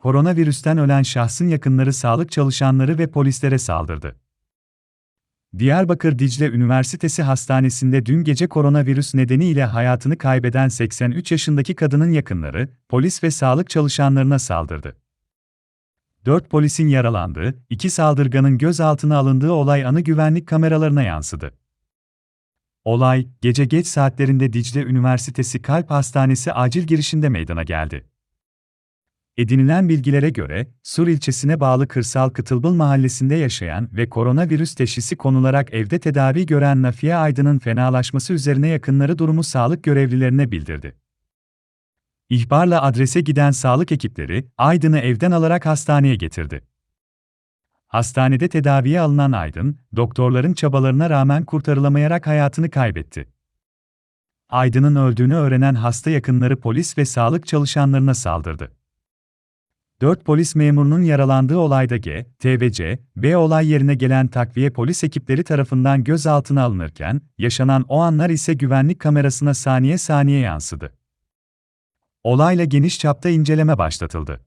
koronavirüsten ölen şahsın yakınları sağlık çalışanları ve polislere saldırdı. Diyarbakır Dicle Üniversitesi Hastanesi'nde dün gece koronavirüs nedeniyle hayatını kaybeden 83 yaşındaki kadının yakınları, polis ve sağlık çalışanlarına saldırdı. 4 polisin yaralandığı, iki saldırganın gözaltına alındığı olay anı güvenlik kameralarına yansıdı. Olay, gece geç saatlerinde Dicle Üniversitesi Kalp Hastanesi acil girişinde meydana geldi. Edinilen bilgilere göre, Sur ilçesine bağlı Kırsal Kıtılbıl mahallesinde yaşayan ve koronavirüs teşhisi konularak evde tedavi gören Nafiye Aydın'ın fenalaşması üzerine yakınları durumu sağlık görevlilerine bildirdi. İhbarla adrese giden sağlık ekipleri, Aydın'ı evden alarak hastaneye getirdi. Hastanede tedaviye alınan Aydın, doktorların çabalarına rağmen kurtarılamayarak hayatını kaybetti. Aydın'ın öldüğünü öğrenen hasta yakınları polis ve sağlık çalışanlarına saldırdı. 4 polis memurunun yaralandığı olayda G, T ve C, B olay yerine gelen takviye polis ekipleri tarafından gözaltına alınırken, yaşanan o anlar ise güvenlik kamerasına saniye saniye yansıdı. Olayla geniş çapta inceleme başlatıldı.